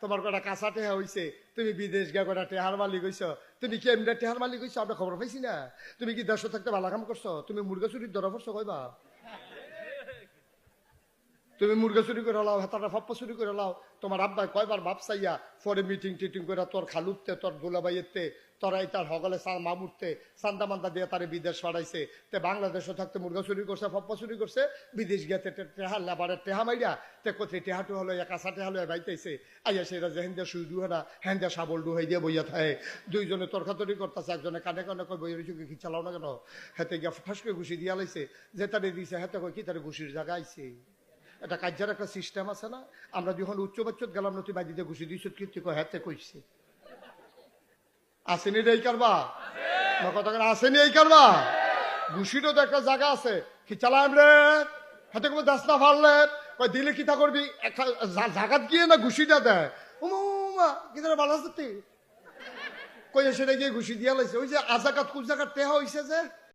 তোমার কটা কাঁচা টেহা হইছে, তুমি বিদেশ গিয়া কটা টেহার মালিক হইছ, তুমি কি এমনি টেহার মালিক হইছ? আমরা খবর পাইছি না। তুমি কি দেশ থাকতে ভালো কাম করছ? তুমি মুরগা চুরির ধরা পড়ছো কইবা? তুমি মুরগা চুরি করে লাও, হেতাটা ফাপ্পা চুরি করে লাও। তোমার আব্বাই কয়বার বাপ চাইয়া পরে মিটিং টিটিং করে তোর খালুতে তোর দুলাবাইয়েতে তোরা এই তার হগলে সা- মামুরতে সান্দা মান্দা দিয়ে তারে বিদেশ পাঠাইছে। তে বাংলাদেশে থাকতে মুরগা চুরি করছে, ফাপ্পা চুরি করছে, বিদেশ গিয়াতে তে- টেহা লেবারে টেহা মাইরা তে কোথায় টেহাটু হলো একাশা টেহা হলো বাইতেছে। আইয়া সেটা যে হেন্দা সুই ডুহে না হেন্দা সাবল ডুহাই দিয়ে বইয়া থাকে দুইজনে তর্কাতরি করতেছে, একজনে কানে কানে কই বইয়ের চুকে কি চালাও না কেন? হেতে গিয়া ফাঁস করে ঘুষি দিয়া লাইছে। যে তারে দিছে হেতে কই কি তারে ঘুষির জায়গা আইছে? এটা কার্যার একটা সিস্টেম আছে না? আমরা যখন উচ্চ বাচ্চত গেলাম নতুন বাজিতে ঘুষি দিয়েছ কীর্তি হাতে কইছে। আসেনি রে এই কারবা না কথা করে আসেনি এই কারবা ঘুষিরও তো একটা জায়গা আছে। কি চালাম রে? হাতে কোনো দাস না ফাড়লে? কয় দিলে কি তা করবি? একটা জাগাত গিয়ে না ঘুষিটা দেয়। উমা কি তারা ভালো আছে তুই কই সেটা গিয়ে ঘুষি দিয়া লাইছে? ওই যে আজাকাত কুজাকাত টেহা হইছে যে।